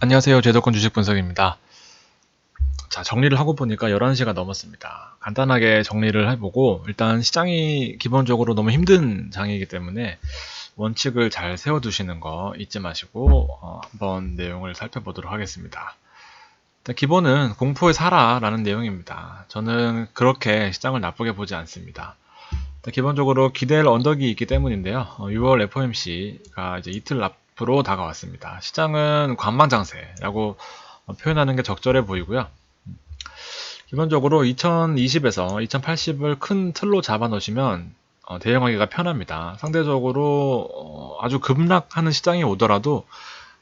안녕하세요. 제도권 주식 분석입니다. 자, 정리를 하고 보니까 11시가 넘었습니다. 간단하게 정리를 해보고, 일단 시장이 기본적으로 너무 힘든 장이기 때문에 원칙을 잘 세워두시는 거 잊지 마시고, 어, 한번 내용을 살펴보도록 하겠습니다. 일단 기본은 공포에 살아라는 내용입니다. 저는 그렇게 시장을 나쁘게 보지 않습니다. 기본적으로 기대할 언덕이 있기 때문인데요. 어, 6월 FOMC가 이제 이틀 앞 으로 다가왔습니다. 시장은 관망장세라고 표현하는 게 적절해 보이고요. 기본적으로 2020에서 2080을 큰 틀로 잡아 놓으시면 어, 대응하기가 편합니다. 상대적으로 어, 아주 급락하는 시장이 오더라도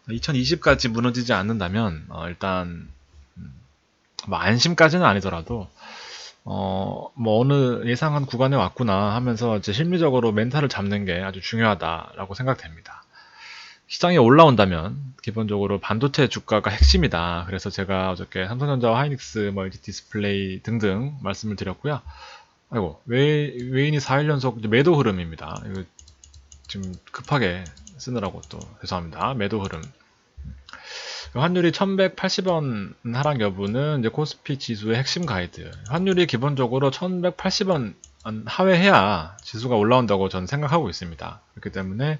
2020까지 무너지지 않는다면 어, 일단 음, 뭐 안심까지는 아니더라도 어, 뭐 어느 예상한 구간에 왔구나 하면서 이제 심리적으로 멘탈을 잡는 게 아주 중요하다라고 생각됩니다. 시장이 올라온다면 기본적으로 반도체 주가가 핵심이다. 그래서 제가 어저께 삼성전자와 하이닉스, 뭐 LG 디스플레이 등등 말씀을 드렸고요. 아이고 외, 외인이 4일 연속 매도 흐름입니다. 이거 지금 급하게 쓰느라고 또 죄송합니다. 매도 흐름. 환율이 1180원 하락 여부는 이제 코스피 지수의 핵심 가이드. 환율이 기본적으로 1180원 하회해야 지수가 올라온다고 저는 생각하고 있습니다. 그렇기 때문에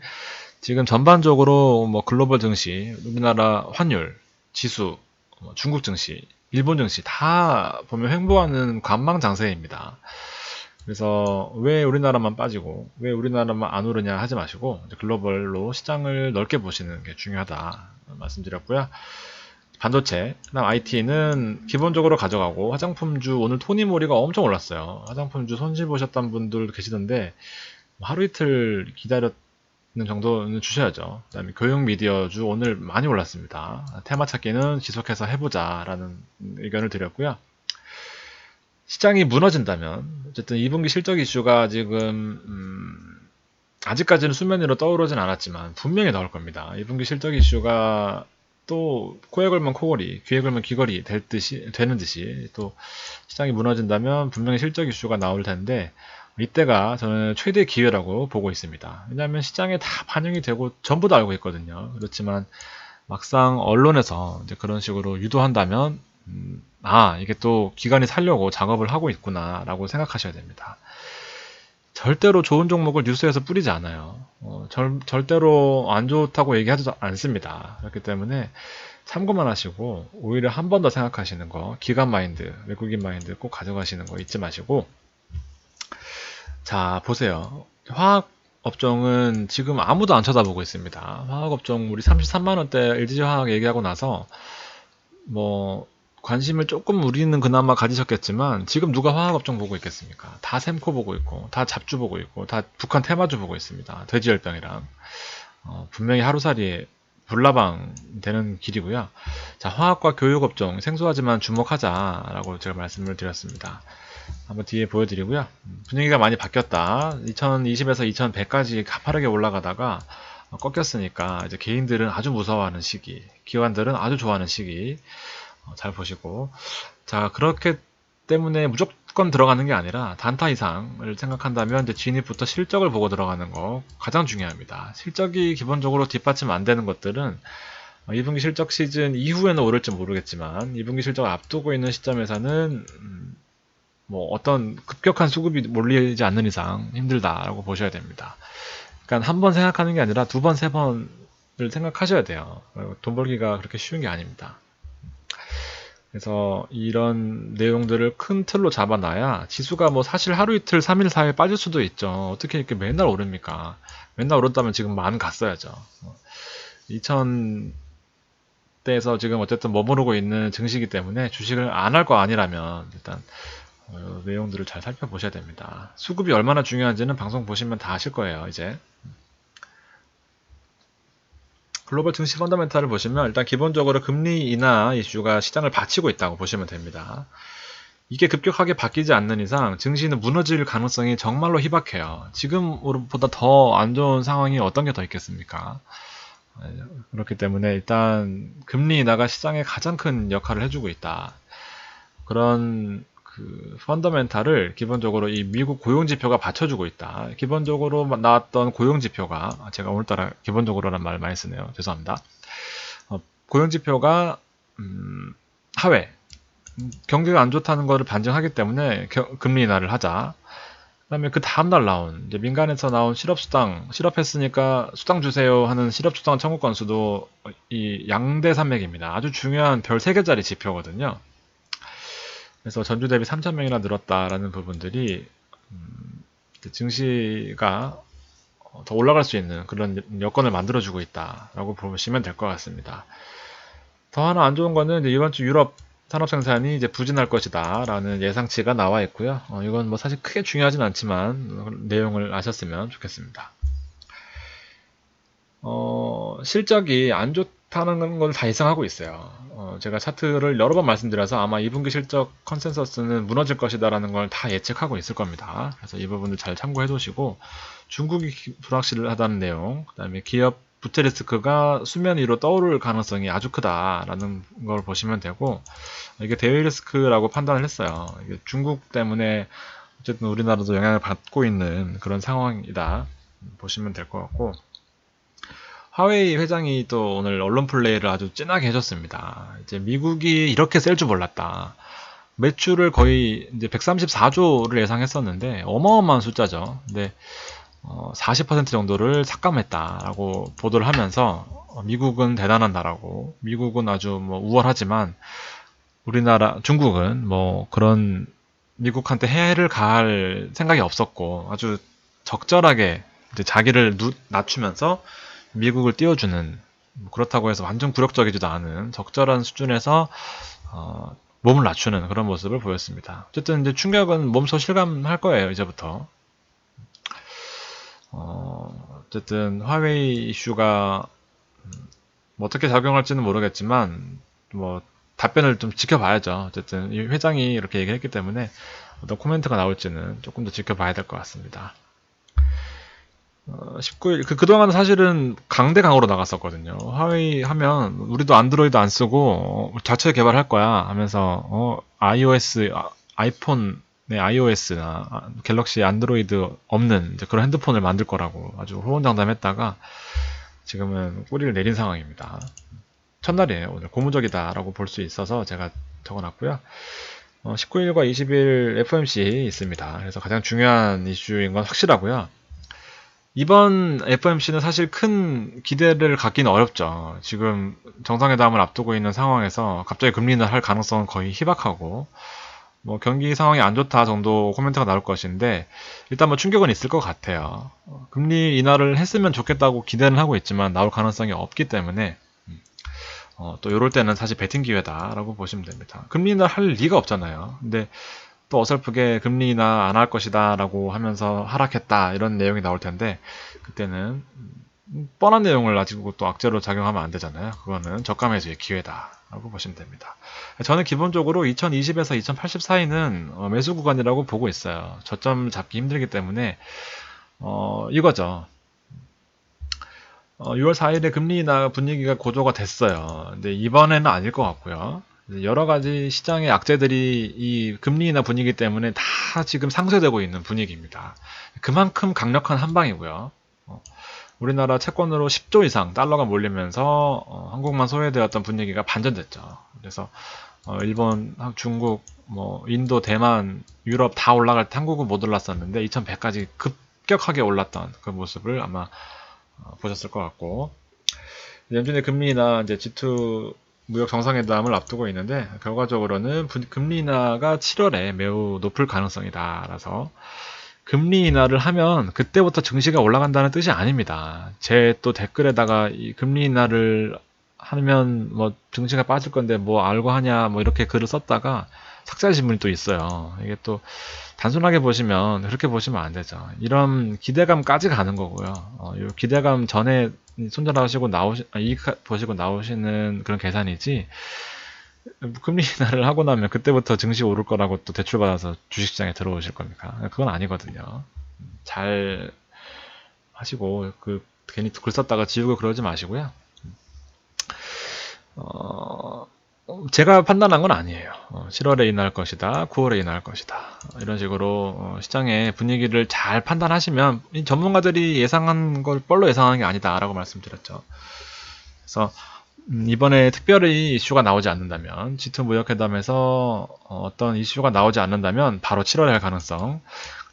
지금 전반적으로 뭐 글로벌 증시, 우리나라 환율, 지수, 뭐 중국 증시, 일본 증시 다 보면 횡보하는 관망 장세입니다. 그래서 왜 우리나라만 빠지고 왜 우리나라만 안 오르냐 하지 마시고 글로벌로 시장을 넓게 보시는 게 중요하다 말씀드렸고요. 반도체, 그다음 IT는 기본적으로 가져가고 화장품주 오늘 토니모리가 엄청 올랐어요. 화장품주 손실 보셨던 분들 계시던데 하루 이틀 기다렸는 정도는 주셔야죠. 그 다음에 교육 미디어주 오늘 많이 올랐습니다. 테마 찾기는 지속해서 해보자 라는 의견을 드렸고요. 시장이 무너진다면 어쨌든 2분기 실적 이슈가 지금 음, 아직까지는 수면 위로 떠오르진 않았지만 분명히 나올 겁니다. 2분기 실적 이슈가 또 코에 걸면 코걸이, 귀에 걸면 귀걸이 될 듯이 되는 듯이 또 시장이 무너진다면 분명히 실적 이슈가 나올 텐데 이때가 저는 최대 기회라고 보고 있습니다. 왜냐하면 시장에 다 반영이 되고 전부 다 알고 있거든요. 그렇지만 막상 언론에서 그런 식으로 유도한다면 음, 아 이게 또 기관이 살려고 작업을 하고 있구나라고 생각하셔야 됩니다. 절대로 좋은 종목을 뉴스에서 뿌리지 않아요. 어, 절, 절대로 안 좋다고 얘기하지 않습니다. 그렇기 때문에 참고만 하시고 오히려 한 번 더 생각하시는 거 기관 마인드, 외국인 마인드 꼭 가져가시는 거 잊지 마시고 자 보세요. 화학 업종은 지금 아무도 안 쳐다보고 있습니다. 화학 업종 우리 33만 원대 LG 화학 얘기하고 나서 뭐 관심을 조금 우리는 그나마 가지셨겠지만 지금 누가 화학 업종 보고 있겠습니까? 다 샘코 보고 있고 다 잡주 보고 있고 다 북한 테마주 보고 있습니다. 돼지열병이랑 어, 분명히 하루살이 불나방 되는 길이고요. 자 화학과 교육업종 생소하지만 주목하자라고 제가 말씀을 드렸습니다. 한번 뒤에 보여드리고요. 분위기가 많이 바뀌었다. 2020에서 2100까지 가파르게 올라가다가 꺾였으니까 이제 개인들은 아주 무서워하는 시기, 기관들은 아주 좋아하는 시기. 어, 잘 보시고 자 그렇게 때문에 무조건 들어가는 게 아니라 단타 이상을 생각한다면 이제 진입부터 실적을 보고 들어가는 거 가장 중요합니다. 실적이 기본적으로 뒷받침 안 되는 것들은 2분기 실적 시즌 이후에는 오를지 모르겠지만 2분기 실적을 앞두고 있는 시점에서는 음, 뭐 어떤 급격한 수급이 몰리지 않는 이상 힘들다라고 보셔야 됩니다. 그러니까 한 번 생각하는 게 아니라 두 번, 세 번을 생각하셔야 돼요. 돈 벌기가 그렇게 쉬운 게 아닙니다. 그래서 이런 내용들을 큰 틀로 잡아놔야 지수가 뭐 사실 하루 이틀, 3일, 4일 빠질 수도 있죠. 어떻게 이렇게 맨날 오릅니까? 맨날 오른다면 지금 만 갔어야죠. 2000대에서 지금 어쨌든 머무르고 있는 증시이기 때문에 주식을 안 할 거 아니라면 일단 어, 내용들을 잘 살펴보셔야 됩니다. 수급이 얼마나 중요한지는 방송 보시면 다 아실 거예요, 이제. 글로벌 증시 펀더멘탈을 보시면 일단 기본적으로 금리 인하 이슈가 시장을 받치고 있다고 보시면 됩니다. 이게 급격하게 바뀌지 않는 이상 증시는 무너질 가능성이 정말로 희박해요. 지금보다 더 안 좋은 상황이 어떤 게 더 있겠습니까? 그렇기 때문에 일단 금리 인하가 시장에 가장 큰 역할을 해주고 있다. 그런 그 펀더멘탈을 기본적으로 이 미국 고용 지표가 받쳐주고 있다. 기본적으로 나왔던 고용 지표가 제가 오늘따라 기본적으로란 말을 많이 쓰네요. 죄송합니다. 어, 고용 지표가 음, 하회 음, 경기가 안 좋다는 것을 반증하기 때문에 겨- 금리 인하를 하자. 그다음에 그 다음 날 나온 민간에서 나온 실업 수당 실업했으니까 수당 주세요 하는 실업 수당 청구 건수도 이 양대 산맥입니다. 아주 중요한 별 3개짜리 지표거든요. 그래서 전주 대비 3,000명이나 늘었다라는 부분들이 음, 증시가 어, 더 올라갈 수 있는 그런 여건을 만들어주고 있다라고 보시면 될 것 같습니다. 더 하나 안 좋은 거는 이번 주 유럽 산업 생산이 이제 부진할 것이다라는 예상치가 나와 있고요. 어, 이건 뭐 사실 크게 중요하진 않지만 어, 내용을 아셨으면 좋겠습니다. 어, 실적이 안 좋 다는 건다 예상하고 있어요. 어, 제가 차트를 여러 번 말씀드려서 아마 2분기 실적 컨센서스는 무너질 것이다라는 걸 다 예측하고 있을 겁니다. 그래서 이 부분을 잘 참고해 두시고 중국이 기- 불확실하다는 내용, 그다음에 기업 부채 리스크가 수면 위로 떠오를 가능성이 아주 크다라는 걸 보시면 되고 이게 대외 리스크라고 판단을 했어요. 중국 때문에 어쨌든 우리나라도 영향을 받고 있는 그런 상황이다 보시면 될 것 같고 화웨이 회장이 또 오늘 언론 플레이를 아주 진하게 해줬습니다. 이제 미국이 이렇게 셀 줄 몰랐다. 매출을 거의 이제 134조를 예상했었는데 어마어마한 숫자죠. 근데 어, 40% 정도를 삭감했다라고 보도를 하면서 어, 미국은 대단한 나라고 미국은 아주 뭐 우월하지만 우리나라 중국은 뭐 그런 미국한테 해를 가할 생각이 없었고 아주 적절하게 이제 자기를 누- 낮추면서 미국을 띄워주는 뭐 그렇다고 해서 완전 굴욕적이지도 않은 적절한 수준에서 어, 몸을 낮추는 그런 모습을 보였습니다. 어쨌든 이제 충격은 몸소 실감할 거예요 이제부터. 어, 어쨌든 화웨이 이슈가 음, 뭐 어떻게 작용할지는 모르겠지만 뭐 답변을 좀 지켜봐야죠. 어쨌든 이 회장이 이렇게 얘기했기 때문에 어떤 코멘트가 나올지는 조금 더 지켜봐야 될 것 같습니다. 어, 19일 그 그동안 사실은 강대 강으로 나갔었거든요. 화웨이 하면 우리도 안드로이드 안 쓰고 어, 자체 개발할 거야 하면서 어, iOS 아, 아이폰 네, iOS나 아, 갤럭시 안드로이드 없는 그런 핸드폰을 만들 거라고 아주 호언장담했다가 지금은 꼬리를 내린 상황입니다. 첫날이에요. 오늘 고무적이다라고 볼 수 있어서 제가 적어놨고요. 어, 19일과 20일 FOMC 있습니다. 그래서 가장 중요한 이슈인 건 확실하고요. 이번 FOMC는 사실 큰 기대를 갖기는 어렵죠. 지금 정상회담을 앞두고 있는 상황에서 갑자기 금리 인하를 할 가능성은 거의 희박하고 뭐 경기 상황이 안 좋다 정도 코멘트가 나올 것인데 일단 뭐 충격은 있을 것 같아요. 어, 금리 인하를 했으면 좋겠다고 기대는 하고 있지만 나올 가능성이 없기 때문에 음, 어, 또 이럴 때는 사실 베팅 기회다라고 보시면 됩니다. 금리 인하를 할 리가 없잖아요. 근데 또 어설프게 금리 인하 안 할 것이다 라고 하면서 하락했다 이런 내용이 나올 텐데 그때는 음, 뻔한 내용을 가지고 또 악재로 작용하면 안 되잖아요. 그거는 저가 매수의 기회다 라고 보시면 됩니다. 저는 기본적으로 2020에서 2080 사이는 어, 매수 구간이라고 보고 있어요. 저점 잡기 힘들기 때문에 어, 이거죠. 어, 6월 4일에 금리 인하 분위기가 고조가 됐어요. 근데 이번에는 아닐 것 같고요. 여러 가지 시장의 악재들이 이 금리 인하 분위기 때문에 다 지금 상쇄되고 있는 분위기입니다. 그만큼 강력한 한방이고요. 어, 우리나라 채권으로 10조 이상 달러가 몰리면서 어, 한국만 소외되었던 분위기가 반전됐죠. 그래서 어, 일본, 중국, 뭐 인도, 대만, 유럽 다 올라갈 때 한국은 못 올랐었는데 2100까지 급격하게 올랐던 그 모습을 아마 어, 보셨을 것 같고 연준의 금리나 이제 G2 무역 정상회담을 앞두고 있는데 결과적으로는 분- 금리 인하가 7월에 매우 높을 가능성이다라서 금리 인하를 하면 그때부터 증시가 올라간다는 뜻이 아닙니다. 제 또 댓글에다가 이 금리 인하를 하면 뭐 증시가 빠질 건데 뭐 알고 하냐 뭐 이렇게 글을 썼다가 삭제하신 분이 또 있어요. 이게 또 단순하게 보시면 그렇게 보시면 안 되죠. 이런 기대감까지 가는 거고요. 어, 이 기대감 전에 손절하시고 나오시 아, 이익 보시고 나오시는 그런 계산이지 금리 인하를 하고 나면 그때부터 증시 오를 거라고 또 대출 받아서 주식시장에 들어오실 겁니까? 그건 아니거든요. 잘 하시고 그 괜히 글 썼다가 지우고 그러지 마시고요. 어, 제가 판단한 건 아니에요. 어, 7월에 인할 것이다, 9월에 인할 것이다. 어, 이런 식으로 어, 시장의 분위기를 잘 판단하시면 이 전문가들이 예상한 걸 뻘로 예상하는 게 아니다라고 말씀드렸죠. 그래서 음, 이번에 특별히 이슈가 나오지 않는다면 G2 무역회담에서 어, 떤 이슈가 나오지 않는다면 바로 7월에 할 가능성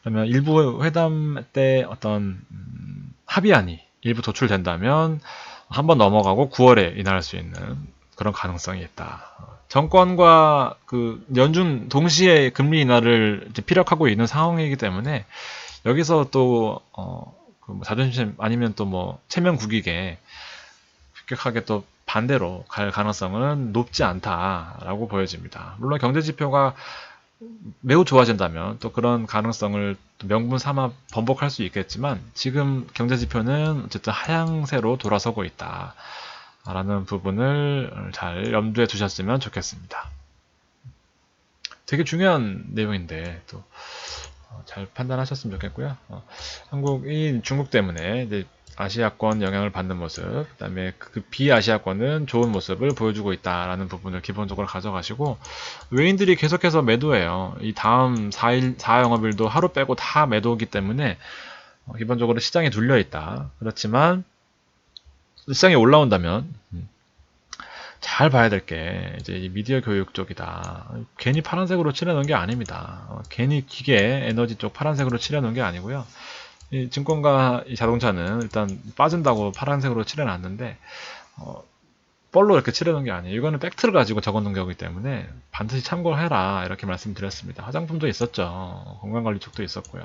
그러면 일부 회담 때 어떤 음, 합의안이 일부 도출된다면 한 번 넘어가고 9월에 인하할 수 있는 그런 가능성이 있다. 정권과 그 연준 동시에 금리 인하를 피력하고 있는 상황이기 때문에 여기서 또 어, 그뭐 자존심 아니면 또 뭐 체면 국익에 급격하게 또 반대로 갈 가능성은 높지 않다라고 보여집니다. 물론 경제 지표가 매우 좋아진다면 또 그런 가능성을 명분 삼아 번복할 수 있겠지만 지금 경제 지표는 어쨌든 하향세로 돌아서고 있다. 라는 부분을 잘 염두에 두셨으면 좋겠습니다. 되게 중요한 내용인데 또 잘 판단하셨으면 좋겠고요. 어, 한국이 중국 때문에 아시아권 영향을 받는 모습, 그 다음에 그 비아시아권은 좋은 모습을 보여주고 있다라는 부분을 기본적으로 가져가시고, 외인들이 계속해서 매도해요. 이 다음 4일, 4영업일도 하루 빼고 다 매도기 때문에, 어, 기본적으로 시장이 눌려 있다. 그렇지만, 시장이 올라온다면, 음, 잘 봐야 될 게, 이제 이 미디어 교육 쪽이다. 괜히 파란색으로 칠해놓은 게 아닙니다. 어, 괜히 기계, 에너지 쪽 파란색으로 칠해놓은 게 아니고요. 이 증권과 이 자동차는 일단 빠진다고 파란색으로 칠해놨는데 어, 뻘로 이렇게 칠해놓은 게 아니에요. 이거는 팩트를 가지고 적어놓은 거기 때문에 반드시 참고해라 이렇게 말씀드렸습니다. 화장품도 있었죠. 건강관리 쪽도 있었고요.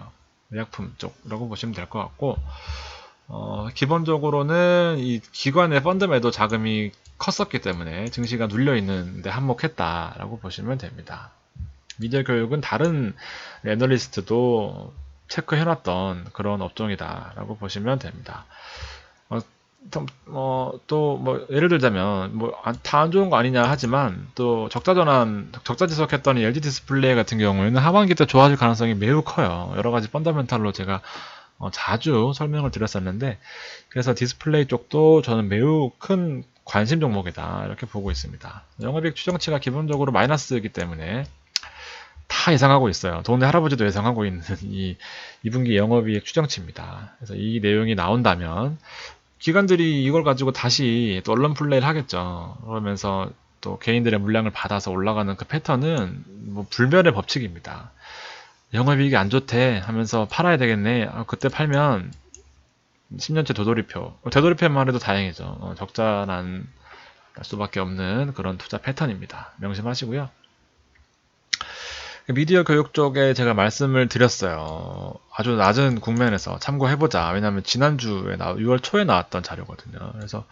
의약품 쪽이라고 보시면 될 것 같고 어, 기본적으로는 이 기관의 펀드 매도 자금이 컸었기 때문에 증시가 눌려 있는데 한몫했다라고 보시면 됩니다. 미디어 교육은 다른 애널리스트도 체크해놨던 그런 업종이다라고 보시면 됩니다. 어, 어, 또뭐 예를 들자면 뭐 다 안 좋은 거 아니냐 하지만 또 적자 전환 적자 지속했던 LG 디스플레이 같은 경우에는 하반기 때 좋아질 가능성이 매우 커요. 여러 가지 펀더멘탈로 제가 어, 자주 설명을 드렸었는데 그래서 디스플레이 쪽도 저는 매우 큰 관심 종목이다 이렇게 보고 있습니다. 영업이익 추정치가 기본적으로 마이너스이기 때문에 다 예상하고 있어요. 동네 할아버지도 예상하고 있는 이 2분기 영업이익 추정치입니다. 그래서 이 내용이 나온다면 기관들이 이걸 가지고 다시 또 언론 플레이를 하겠죠. 그러면서 또 개인들의 물량을 받아서 올라가는 그 패턴은 뭐 불변의 법칙입니다. 영업이익이 안 좋대 하면서 팔아야 되겠네. 아, 그때 팔면 10년째 도돌이표. 되돌이표만 해도 다행이죠. 어, 적자 난 수밖에 없는 그런 투자 패턴입니다. 명심하시고요. 미디어 교육 쪽에 제가 말씀을 드렸어요. 아주 낮은 국면에서 참고해보자. 왜냐하면 지난주에 나 6월 초에 나왔던 자료거든요. 그래서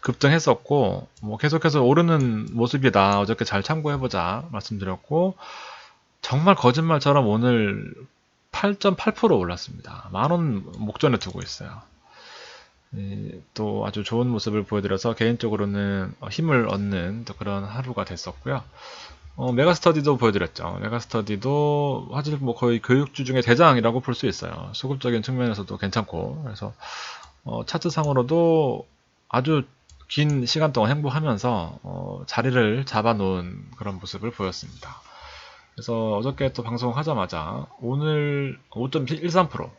급등했었고 뭐 계속해서 오르는 모습이다. 어저께 잘 참고해보자 말씀드렸고 정말 거짓말처럼 오늘 8.8% 올랐습니다. 만원 목전에 두고 있어요. 또 아주 좋은 모습을 보여드려서 개인적으로는 힘을 얻는 그런 하루가 됐었고요. 어, 메가스터디도 보여드렸죠. 메가스터디도 사실 뭐 거의 교육주 중에 대장이라고 볼 수 있어요. 수급적인 측면에서도 괜찮고 그래서 어, 차트상으로도 아주 긴 시간 동안 행보하면서 어, 자리를 잡아놓은 그런 모습을 보였습니다. 그래서 어저께 또 방송하자마자 오늘 5.13%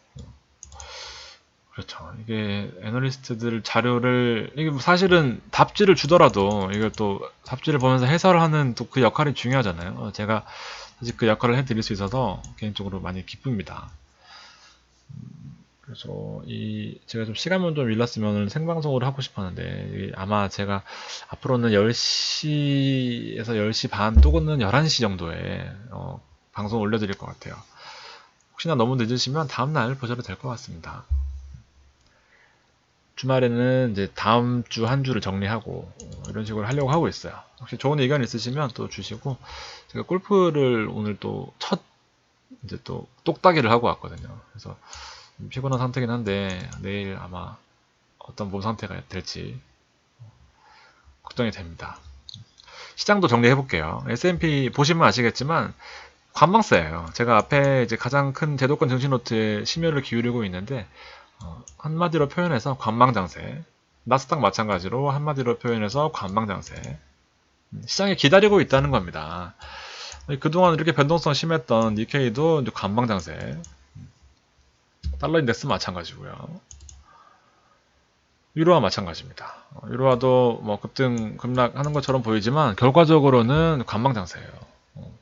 그렇죠. 이게 애널리스트들 자료를 이게 뭐 사실은 답지를 주더라도 이걸 또 답지를 보면서 해설을 하는 또 그 역할이 중요하잖아요. 어, 제가 사실 그 역할을 해드릴 수 있어서 개인적으로 많이 기쁩니다. 음, 그래서 이 제가 좀 시간만 좀 일났으면 생방송으로 하고 싶었는데 아마 제가 앞으로는 10시에서 10시 반 또는 11시 정도에 어, 방송 올려드릴 것 같아요. 혹시나 너무 늦으시면 다음날 보셔도 될 것 같습니다. 주말에는 이제 다음 주 한 주를 정리하고 어, 이런 식으로 하려고 하고 있어요. 혹시 좋은 의견 있으시면 또 주시고 제가 골프를 오늘 또 첫 이제 또 똑딱이를 하고 왔거든요. 그래서 피곤한 상태긴 한데 내일 아마 어떤 몸 상태가 될지 걱정이 됩니다. 시장도 정리해 볼게요. S&P 보시면 아시겠지만 관망세예요. 제가 앞에 이제 가장 큰 제도권 증시 노트에 심혈을 기울이고 있는데 어, 한마디로 표현해서 관망장세. 나스닥 마찬가지로 한마디로 표현해서 관망장세. 음, 시장에 기다리고 있다는 겁니다. 그동안 이렇게 변동성 심했던 니케이도 관망장세. 음, 달러 인덱스 마찬가지고요. 유로와 마찬가지입니다. 어, 유로화도 뭐 급등 급락하는 것처럼 보이지만 결과적으로는 관망장세예요. 어,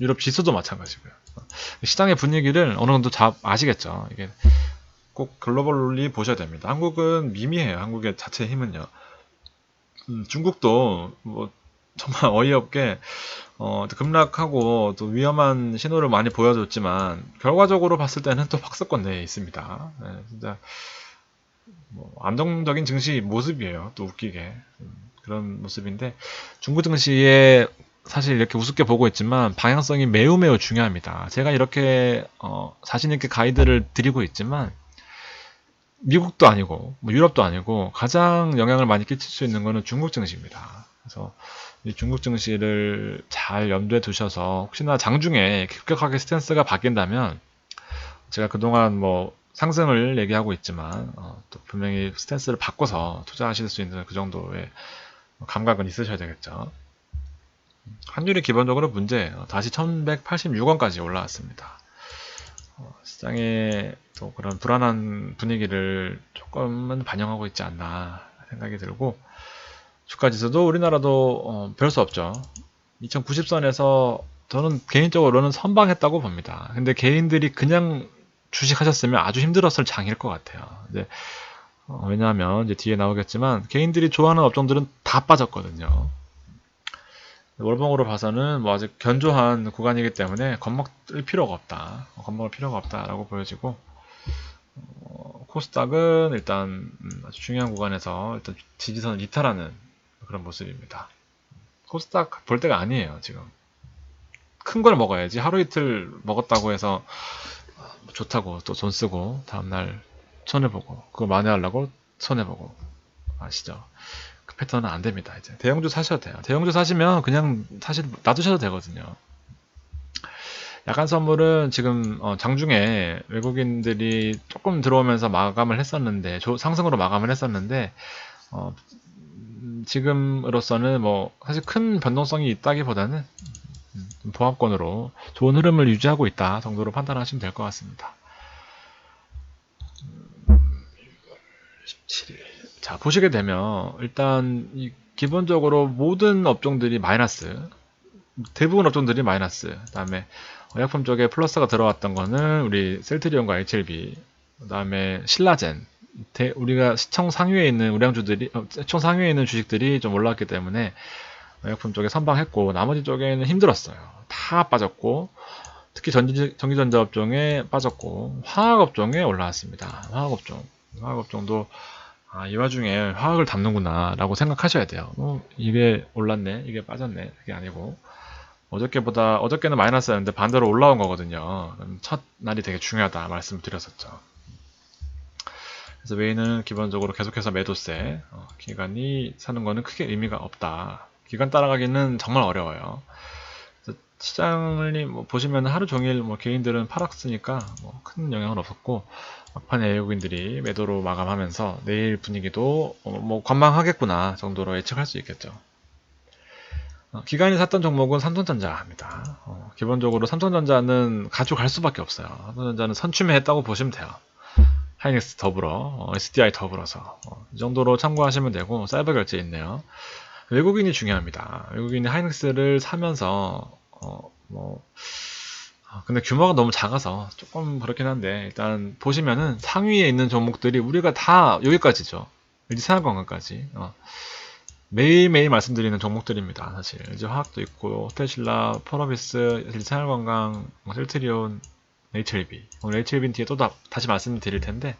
유럽 지수도 마찬가지고요. 어, 시장의 분위기를 어느 정도 잡 아시겠죠? 이게 꼭 글로벌리 보셔야 됩니다. 한국은 미미해요. 한국의 자체 힘은요. 음, 중국도 뭐 정말 어이없게 어, 급락하고 또 위험한 신호를 많이 보여줬지만 결과적으로 봤을 때는 또 박스권 내에 있습니다. 네, 진짜 뭐 안정적인 증시 모습이에요. 또 웃기게 음, 그런 모습인데 중국 증시에 사실 이렇게 우습게 보고 있지만 방향성이 매우 매우 중요합니다. 제가 이렇게 어, 자신 있게 가이드를 드리고 있지만 미국도 아니고 뭐 유럽도 아니고 가장 영향을 많이 끼칠 수 있는 것은 중국 증시입니다. 그래서 이 중국 증시를 잘 염두에 두셔서 혹시나 장중에 급격하게 스탠스가 바뀐다면 제가 그동안 뭐 상승을 얘기하고 있지만 어, 또 분명히 스탠스를 바꿔서 투자하실 수 있는 그 정도의 감각은 있으셔야 되겠죠. 환율이 기본적으로 문제 다시 1186원까지 올라왔습니다. 어, 시장의 또 그런 불안한 분위기를 조금은 반영하고 있지 않나 생각이 들고 주가 지수도 우리나라도 어, 별 수 없죠. 2090선에서 저는 개인적으로는 선방했다고 봅니다. 근데 개인들이 그냥 주식하셨으면 아주 힘들었을 장일 것 같아요. 이제 어, 왜냐하면 이제 뒤에 나오겠지만 개인들이 좋아하는 업종들은 다 빠졌거든요. 월봉으로 봐서는 뭐 아직 견조한 구간이기 때문에 겁먹을 필요가 없다. 어, 겁먹을 필요가 없다라고 보여지고 어, 코스닥은 일단 음, 아주 중요한 구간에서 일단 지지선을 이탈하는 그런 모습입니다. 코스닥 볼 때가 아니에요 지금. 큰 걸 먹어야지 하루 이틀 먹었다고 해서 좋다고 또 돈 쓰고 다음날 손해보고 그거 만회하려고 손해보고 아시죠? 그 패턴은 안 됩니다. 이제 대형주 사셔도 돼요. 대형주 사시면 그냥 사실 놔두셔도 되거든요. 야간 선물은 지금 어, 장중에 외국인들이 조금 들어오면서 마감을 했었는데 조, 상승으로 마감을 했었는데 어, 음, 지금으로서는 뭐 사실 큰 변동성이 있다기보다는 음, 보합권으로 좋은 흐름을 유지하고 있다 정도로 판단하시면 될 것 같습니다. 17일. 음, 자, 보시게 되면 일단 기본적으로 모든 업종들이 마이너스 대부분 업종들이 마이너스 그 다음에 의약품 쪽에 플러스가 들어왔던 거는 우리 셀트리온과 HLB 그 다음에 신라젠 대, 우리가 시청 상위에 있는 우량주들이 어, 시청 상위에 있는 주식들이 좀 올라왔기 때문에 의약품 쪽에 선방했고 나머지 쪽에는 힘들었어요 다 빠졌고 특히 전기, 전기전자 업종에 빠졌고 화학 업종에 올라왔습니다 화학 업종 화학 업종도 아, 이 와중에 화학을 담는구나 라고 생각하셔야 돼요. 어, 이게 올랐네, 이게 빠졌네, 그게 아니고 어저께보다 어저께는 마이너스였는데 반대로 올라온 거거든요. 첫 날이 되게 중요하다 말씀을 드렸었죠. 그래서 메인은 기본적으로 계속해서 매도세, 어, 기간이 사는 거는 크게 의미가 없다. 기간 따라가기는 정말 어려워요. 시장을 뭐 보시면 하루 종일 뭐 개인들은 팔았으니까 뭐 큰 영향은 없었고 막판에 외국인들이 매도로 마감하면서 내일 분위기도 어 뭐 관망하겠구나 정도로 예측할 수 있겠죠. 어, 기간이 샀던 종목은 삼성전자입니다. 어, 기본적으로 삼성전자는 가져갈 수밖에 없어요. 삼성전자는 선취매했다고 보시면 돼요. 하이닉스 더불어, 어, SDI 더불어서 어, 이 정도로 참고하시면 되고 사이버 결제 있네요. 외국인이 중요합니다. 외국인이 하이닉스를 사면서 어, 뭐, 아, 근데 규모가 너무 작아서 조금 그렇긴 한데, 일단 보시면은 상위에 있는 종목들이 우리가 다 여기까지죠. 일산화건강까지. 어. 매일매일 말씀드리는 종목들입니다. 사실. 이제 화학도 있고, 호텔신라, 펄어비스, 일산화건강, 뭐 셀트리온, HLB. 오늘 HLB 뒤에 또 다, 다시 말씀드릴 텐데,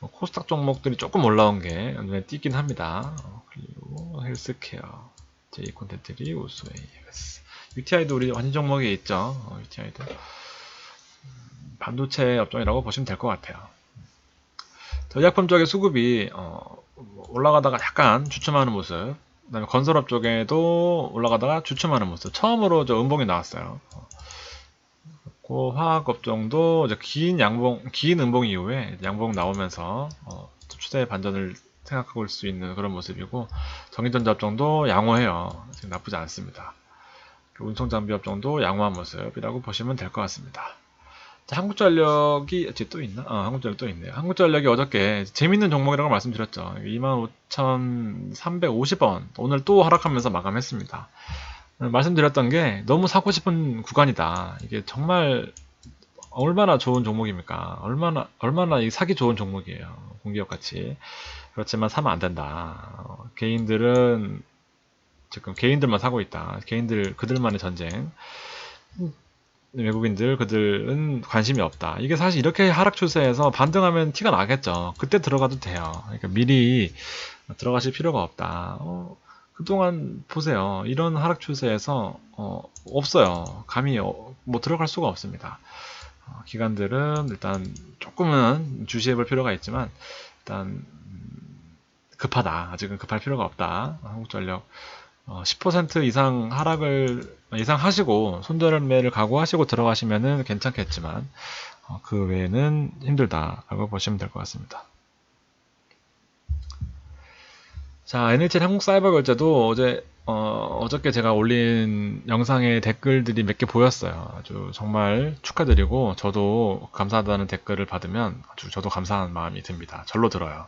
어, 코스닥 종목들이 조금 올라온 게 눈에 띄긴 합니다. 어, 그리고 헬스케어, 제이 콘텐츠리, 우수웨이, UTI도 우리 완전 종목에 있죠. 어, UTI도. 반도체 업종이라고 보시면 될 것 같아요. 전약품 쪽의 수급이 어, 올라가다가 약간 주춤하는 모습. 그다음에 건설업 쪽에도 올라가다가 주춤하는 모습. 처음으로 저 음봉이 나왔어요. 그 화학 업종도 이제 긴 양봉, 긴 음봉 이후에 양봉 나오면서 어, 추세 반전을 생각하고 수 있는 그런 모습이고 전기전자 업종도 양호해요. 지금 나쁘지 않습니다. 운송 장비업 정도 양호한 모습이라고 보시면 될 것 같습니다. 자, 한국전력이 어째 또 있나? 어, 한국전력 또 있네요. 한국전력이 어저께 재밌는 종목이라고 말씀드렸죠. 25,350원 오늘 또 하락하면서 마감했습니다. 어, 말씀드렸던 게 너무 사고 싶은 구간이다. 이게 정말 얼마나 좋은 종목입니까? 얼마나 얼마나 이 사기 좋은 종목이에요. 공기업 같이. 그렇지만 사면 안 된다. 어, 개인들은 지금 개인들만 사고 있다. 개인들 그들만의 전쟁. 외국인들 그들은 관심이 없다. 이게 사실 이렇게 하락 추세에서 반등하면 티가 나겠죠. 그때 들어가도 돼요. 그러니까 미리 들어가실 필요가 없다. 어, 그동안 보세요. 이런 하락 추세에서 어, 없어요. 감히 어, 뭐 들어갈 수가 없습니다. 어, 기관들은 일단 조금은 주시해 볼 필요가 있지만 일단 음, 급하다. 아직은 급할 필요가 없다. 한국전력 어, 10% 이상 하락을 예상하시고 손절매를 각오하시고 들어가시면은 괜찮겠지만 어, 그 외에는 힘들다라고 보시면 될 것 같습니다. 자, NHN 한국 사이버 결제도 어제 어, 어저께 제가 올린 영상에 댓글들이 몇 개 보였어요. 아주 정말 축하드리고 저도 감사하다는 댓글을 받으면 아주 저도 감사한 마음이 듭니다. 절로 들어요.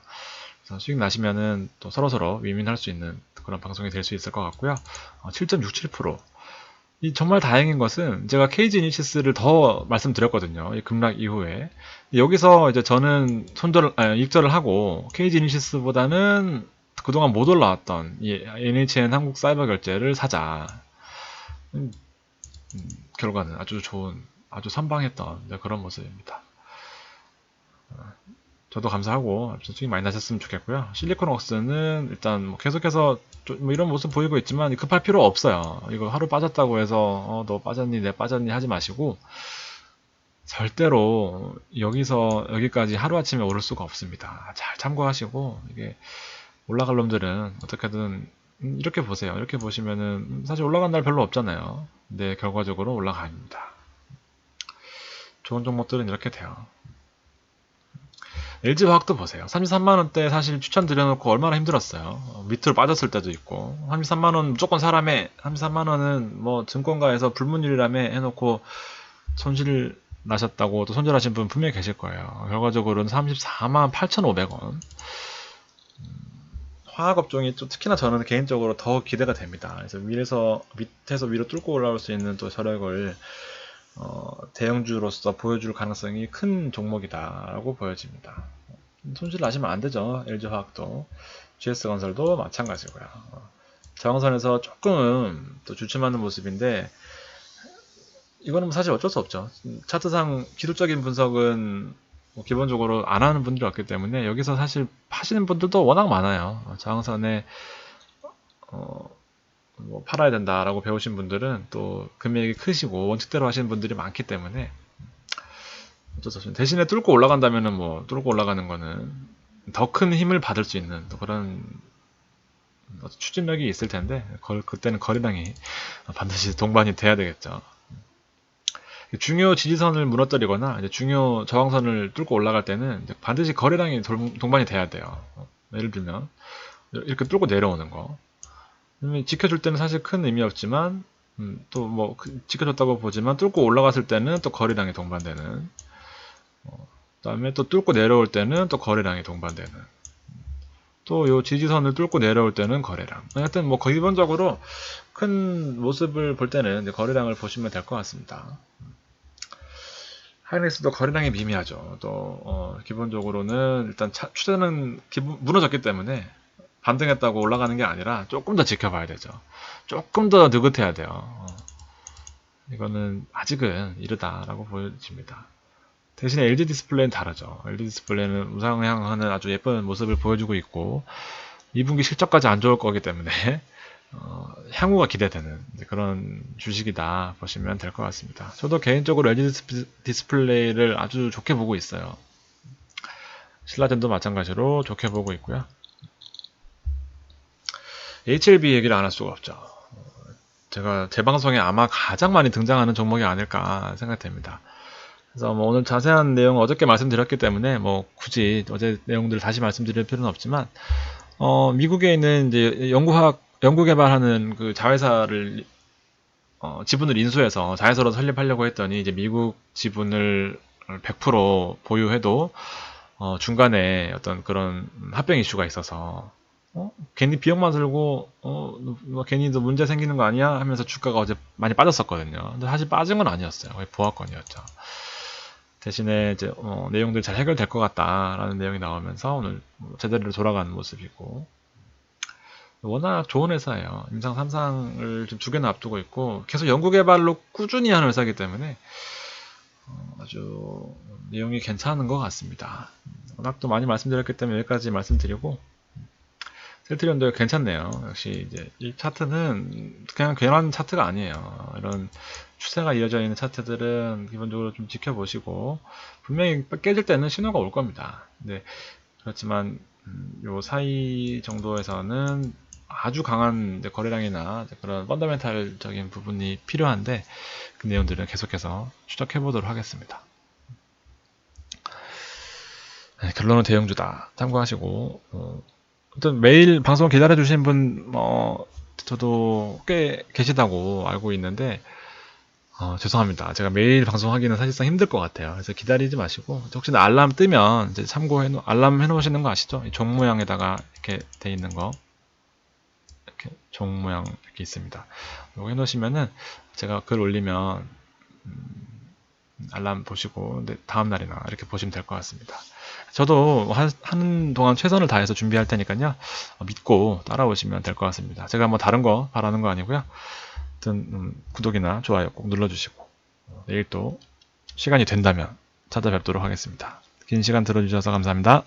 그래서 수익 나시면은 또 서로서로 위민할 수 있는 그런 방송이 될 수 있을 것 같고요. 어, 7.67%. 이 정말 다행인 것은 제가 KG 이니시스를 더 말씀드렸거든요. 이 급락 이후에. 여기서 이제 저는 손절, 아, 익절을 하고 KG 이니시스보다는 그동안 못 올라왔던 이 NHN 한국 사이버 결제를 사자. 음, 음, 결과는 아주 좋은, 아주 선방했던 그런 모습입니다. 어, 저도 감사하고 수익 많이 나셨으면 좋겠고요. 실리콘웍스는 일단 뭐 계속해서 뭐 이런 모습 보이고 있지만 급할 필요 없어요. 이거 하루 빠졌다고 해서 어, 너 빠졌니 내 빠졌니 하지 마시고 절대로 여기서 여기까지 하루아침에 오를 수가 없습니다. 잘 참고하시고 이게 올라갈 놈들은 어떻게든 이렇게 보세요. 이렇게 보시면은 사실 올라간 날 별로 없잖아요. 근데 결과적으로 올라갑니다. 좋은 종목들은 이렇게 돼요. LG화학도 보세요. 33만원대 사실 추천드려놓고 얼마나 힘들었어요. 어, 밑으로 빠졌을 때도 있고 33만원 무조건 사람에 33만원은 뭐 증권가에서 불문율이라며 해놓고 손실 나셨다고 또 손절하신 분 분명히 계실 거예요. 결과적으로는 34만 8,500원. 화학 업종이 또 특히나 저는 개인적으로 더 기대가 됩니다. 그래서 위에서 밑에서 위로 뚫고 올라올 수 있는 또 저력을 어, 대형주로서 보여줄 가능성이 큰 종목이다라고 보여집니다. 손실 나시면 안 되죠. LG화학도 GS건설도 마찬가지고요. 어, 저항선에서 조금 또 주춤하는 모습인데 이거는 사실 어쩔 수 없죠. 차트상 기술적인 분석은 뭐 기본적으로 안 하는 분들이 없기 때문에 여기서 사실 파시는 분들도 워낙 많아요. 어, 저항선에 어, 뭐 팔아야 된다라고 배우신 분들은 또 금액이 크시고 원칙대로 하시는 분들이 많기 때문에 어쩔 수 없습니다. 대신에 뚫고 올라간다면은 뭐 뚫고 올라가는 거는 더 큰 힘을 받을 수 있는 그런 추진력이 있을 텐데 걸, 그때는 거래량이 반드시 동반이 돼야 되겠죠. 중요 지지선을 무너뜨리거나 중요 저항선을 뚫고 올라갈 때는 반드시 거래량이 동반이 돼야 돼요. 예를 들면 이렇게 뚫고 내려오는 거. 지켜줄 때는 사실 큰 의미 없지만 음, 또뭐 그 지켜줬다고 보지만 뚫고 올라갔을 때는 또 거래량이 동반되는 어, 그다음에 또 뚫고 내려올 때는 또 거래량이 동반되는 또 요 지지선을 뚫고 내려올 때는 거래량 하여튼 뭐 기본적으로 큰 모습을 볼 때는 거래량을 보시면 될 것 같습니다 하이닉스도 거래량이 미미하죠 또 어, 기본적으로는 일단 차, 추세는 기본, 무너졌기 때문에 반등했다고 올라가는 게 아니라 조금 더 지켜봐야 되죠. 조금 더 느긋해야 돼요. 어. 이거는 아직은 이르다라고 보여집니다. 대신에 LG 디스플레이는 다르죠. LG 디스플레이는 우상향하는 아주 예쁜 모습을 보여주고 있고 2분기 실적까지 안 좋을 거기 때문에 어, 향후가 기대되는 그런 주식이다 보시면 될 것 같습니다. 저도 개인적으로 LG 디스플레이를 아주 좋게 보고 있어요. 신라젠도 마찬가지로 좋게 보고 있고요. HLB 얘기를 안 할 수가 없죠. 제가 제 방송에 아마 가장 많이 등장하는 종목이 아닐까 생각됩니다. 그래서 뭐 오늘 자세한 내용 어저께 말씀드렸기 때문에 뭐 굳이 어제 내용들 다시 말씀드릴 필요는 없지만 어, 미국에 있는 이제 연구학 연구 개발하는 그 자회사를 어, 지분을 인수해서 자회사로 설립하려고 했더니 이제 미국 지분을 100% 보유해도 어, 중간에 어떤 그런 합병 이슈가 있어서 어? 괜히 비용만 들고 어, 뭐 괜히 너 문제 생기는 거 아니야? 하면서 주가가 어제 많이 빠졌었거든요. 근데 사실 빠진 건 아니었어요. 거의 보합권이었죠. 대신에 이제 어, 내용들이 잘 해결될 것 같다라는 내용이 나오면서 오늘 뭐 제대로 돌아가는 모습이고 워낙 좋은 회사예요. 임상 3상을 지금 두 개나 앞두고 있고 계속 연구개발로 꾸준히 하는 회사이기 때문에 어, 아주 내용이 괜찮은 것 같습니다. 워낙 또 많이 말씀드렸기 때문에 여기까지 말씀드리고 셀트리온도 괜찮네요. 역시 이제 이 차트는 그냥 괜한 차트가 아니에요. 이런 추세가 이어져 있는 차트들은 기본적으로 좀 지켜보시고 분명히 깨질 때는 신호가 올 겁니다. 근데 그렇지만 음, 요 사이 정도에서는 아주 강한 거래량이나 그런 펀더멘탈적인 부분이 필요한데 그 내용들은 계속해서 추적해 보도록 하겠습니다. 네, 결론은 대형주다 참고하시고 어, 어떤 매일 방송 기다려 주신 분 어, 저도 꽤 계시다고 알고 있는데 어, 죄송합니다. 제가 매일 방송하기는 사실상 힘들 것 같아요. 그래서 기다리지 마시고 혹시나 알람 뜨면 이제 참고해 놓 알람 해 놓으시는 거 아시죠? 이종 모양에다가 이렇게 돼 있는 거 이렇게 종 모양 이렇게 있습니다. 이거 해 놓으시면은 제가 글 올리면 음, 알람 보시고 다음 날이나 이렇게 보시면 될 것 같습니다. 저도 하, 하는 동안 최선을 다해서 준비할 테니까요. 어, 믿고 따라오시면 될 것 같습니다. 제가 뭐 다른 거 바라는 거 아니고요. 하여튼 음, 구독이나 좋아요 꼭 눌러주시고 어, 내일 또 시간이 된다면 찾아뵙도록 하겠습니다. 긴 시간 들어주셔서 감사합니다.